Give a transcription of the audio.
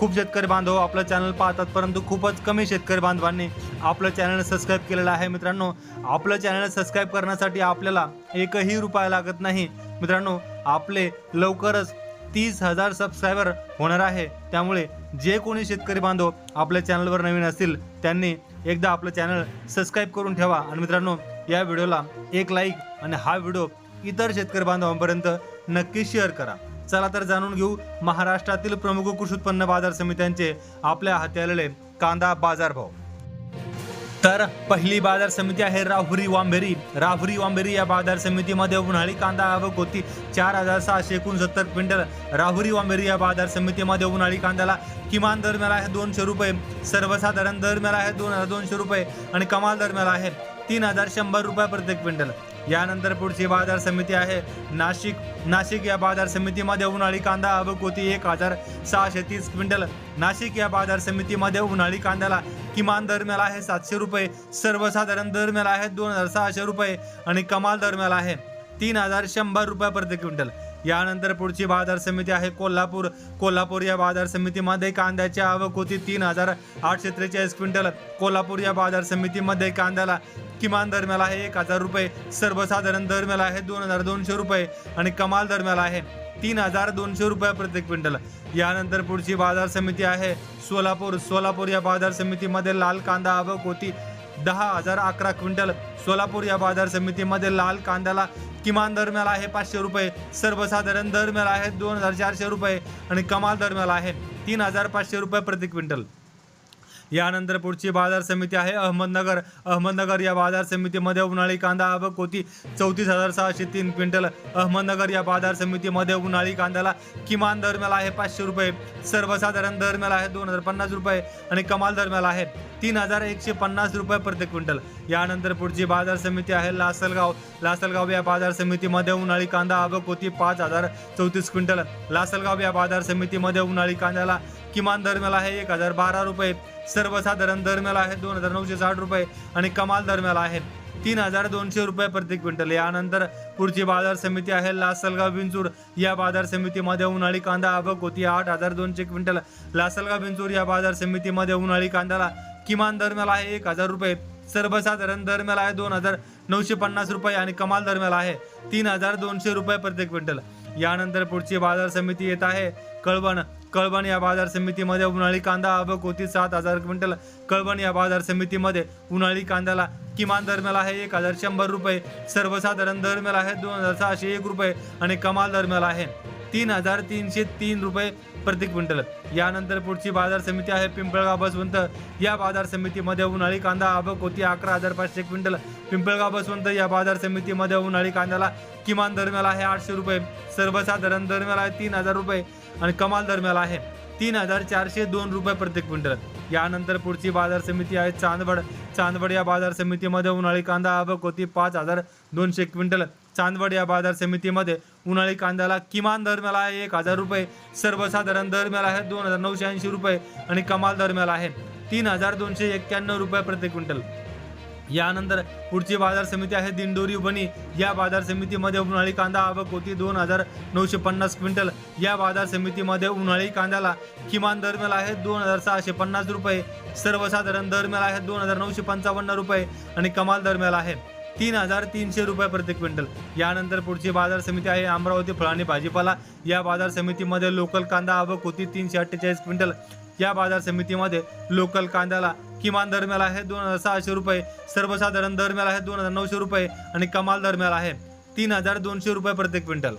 खूप शेतकरी बांधव आपलं चॅनल पाहतात परंतु खूपच कमी शेतकरी बांधवांनी आपलं चॅनल सबस्क्राईब केलेलं आहे. मित्रांनो आपलं चॅनल सबस्क्राईब करण्यासाठी आपल्याला एकही रुपया लागत नाही. मित्रांनो आपले लवकरच तीस हजार सबस्क्रायबर होणार आहे. त्यामुळे जे कोणी शेतकरी बांधव आपल्या चॅनलवर नवीन असतील त्यांनी एकदा आपलं चॅनल सबस्क्राईब करून ठेवा. आणि मित्रांनो या व्हिडिओला एक लाईक आणि हा व्हिडिओ इतर शेतकरी बांधवांपर्यंत नक्की शेअर करा. चला तर जाणून घेऊ महाराष्ट्रातील प्रमुख कृषी उत्पन्न बाजार समित्यांचे आपल्या हाती आलेले कांदा बाजार भाव तर पहिली बाजार समिती आहे राहुरी वांभेरी. राहुरी वांभेरी या बाजार समितीमध्ये उन्हाळी कांदा आवक होती. चार हजार सहाशे एकोणसत्तर क्विंटल. राहुरी वांभेरी या बाजार समितीमध्ये उन्हाळी कांद्याला किमान दर मिळाला आहे दोनशे रुपये. सर्वसाधारण दर मिळाला आहे दोन हजार दोनशे रुपये आणि कमाल दर मिळाला आहे तीन हजार शंभर रुपये प्रत्येक क्विंटल. यानंतर पुढची बाजार समिती आहे. नाशिक नाशिक या बाजार समितीमध्ये उन्हाळी कांदा आवक एक हजार सहाशे तीस क्विंटल. नाशिक या बाजार समितीमध्ये उन्हाळी कांद्याला किमान दर मिळाला आहे सातशे रुपये सर्वसाधारण दर मिळाला आहे दोन हजार सहाशे रुपये आणि कमाल दर मिळाला आहे तीन हजार शंभर रुपये प्रति क्विंटल. यानंतर पुढची बाजार समिती आहे कोल्हापूर. कोल्हापूर या बाजार समितीमध्ये कांद्याची आवक होती तीन हजार आठशे त्रेचाळीस क्विंटल. कोल्हापूर या बाजार समितीमध्ये कांद्याला किमान दरम्याला आहे एक हजार रुपये सर्वसाधारण दरम्याला आहे दोन हजार दोनशे रुपये आणि कमाल दरम्याला आहे तीन हजार दोनशे रुपये प्रत्येक क्विंटल. यानंतर पुढची बाजार समिती आहे सोलापूर. सोलापूर या बाजार समितीमध्ये लाल कांदा आवक होती दहा हजार अकरा क्विंटल सोलापूर या बाजार समितीमध्ये लाल कांद्याला किमान दर मिळाला आहे पाचशे रुपये सर्वसाधारण दर मिळाला आहे दोन हजार चारशे रुपये आणि कमाल दर मिळाला आहे तीन हजार पाचशे रुपये प्रति क्विंटल. यानंतर पुढची बाजार समिती आहे. अहमदनगर अहमदनगर या बाजार समितीमध्ये उन्हाळी कांदा आवक होती. चौतीस हजार सहाशे तीन क्विंटल. अहमदनगर या बाजार समितीमध्ये उन्हाळी कांद्याला किमान दर मिळाला आहे पाचशे रुपये. सर्वसाधारण दर मिळाला आहे दोन हजार पन्नास रुपये आणि कमाल दर मिळाला आहे तीन हजार एकशे पन्नास रुपये प्रति क्विंटल. यानंतर पुढची बाजार समिती आहे लासलगाव. लासलगाव या बाजार समितीमध्ये उन्हाळी कांदा आवक होती पाच हजार चौतीस क्विंटल. लासलगाव या बाजार समितीमध्ये उन्हाळी कांद्याला किमान दर मिळाला आहे एक हजार बारा रुपये. सर्वसाधारण दरम्याला आहेत आहे दोन हजार नऊशे साठ रुपये आणि कमाल दरम्याला आहेत आहे तीन हजार दोनशे रुपये प्रति क्विंटल. यानंतर पुढची बाजार समिती आहे लासलगाव बिंचूर या बाजार समितीमध्ये उन्हाळी कांदा आवक होती आठ हजार दोनशे क्विंटल. लासलगाव बिंचूर या बाजार समितीमध्ये उन्हाळी कांद्याला किमान दरम्याला आहे एक हजार रुपये. सर्वसाधारण दरम्याला आहे दोन हजार नऊशे पन्नास रुपये आणि कमाल दरम्याला आहे तीन हजार दोनशे रुपये प्रति क्विंटल. यानंतर पुढची बाजार समिती येत आहे कळवण. कळवण या बाजार समितीमध्ये उन्हाळी कांदा आवक होती. सात हजार क्विंटल कळवण या बाजार समितीमध्ये उन्हाळी कांद्याला किमान दर मिळाला आहे. एक हजार शंभर रुपये. सर्वसाधारण दर मिळाला आहे. दोन हजार सहाशे एक रुपये आणि कमाल दर मिळाला आहे. तीन हजार तीनशे तीन रुपये प्रति क्विंटल. यानंतर पुढची बाजार समिती आहे पिंपळगाव बसवंत. या बाजार समितीमध्ये उन्हाळी कांदा आवक होती अकरा हजार पाचशे क्विंटल. पिंपळगाव बसवंत या बाजार समितीमध्ये उन्हाळी कांद्याला किमान दरम्याला आहे आठशे रुपये. सर्वसाधारण दरम्याला आहे तीन हजार रुपये आणि कमाल दरम्याला आहे तीन हजार चारशे दोन रुपये प्रति क्विंटल. यानंतर पुढची बाजार समिती आहे चांदवड. चांदवड या बाजार समितीमध्ये उन्हाळी कांदा आवक होती पाच हजार दोनशे क्विंटल. चांदवड या बाजार समितीमध्ये उन्हाळी कांद्याला किमान दर मिळाला आहे. एक हजार रुपये सर्वसाधारण दर मिळाला आहे. दोन हजार नऊशे ऐंशी रुपये आणि कमाल दर मिळाला आहे. तीन हजार दोनशे एक्क्याण्णव रुपये प्रति क्विंटल. यानंतर पुढची बाजार समिती आहे दिंडोरी बनी या बाजार समितीमध्ये उन्हाळी कांदा आवक होती दोन हजार नऊशे पन्नास क्विंटल. या बाजार समितीमध्ये उन्हाळी कांद्याला किमान दर मिळाला आहे दोन हजार सहाशे पन्नास रुपये. सर्वसाधारण दर मिळाला आहे दोन हजार नऊशे पंचावन्न रुपये आणि कमाल दर मिळाला आहे. तीन हजार तीनशे रुपये प्रति क्विंटल. यानंतर पुढची बाजार समिती आहे अमरावती फळाणी भाजीपाला. या बाजार समितीमध्ये लोकल कांदा आवक होती तीनशे अठ्ठेचाळीस क्विंटल. या बाजार समितीमध्ये लोकल कांद्याला किमान दर मिळाला आहे दोन हजार सहाशे रुपये सर्वसाधारण दर मिळाला आहे दोन हजार नऊशे रुपये आणि कमाल दर मिळाला आहे तीन हजार दोनशे रुपये प्रति क्विंटल.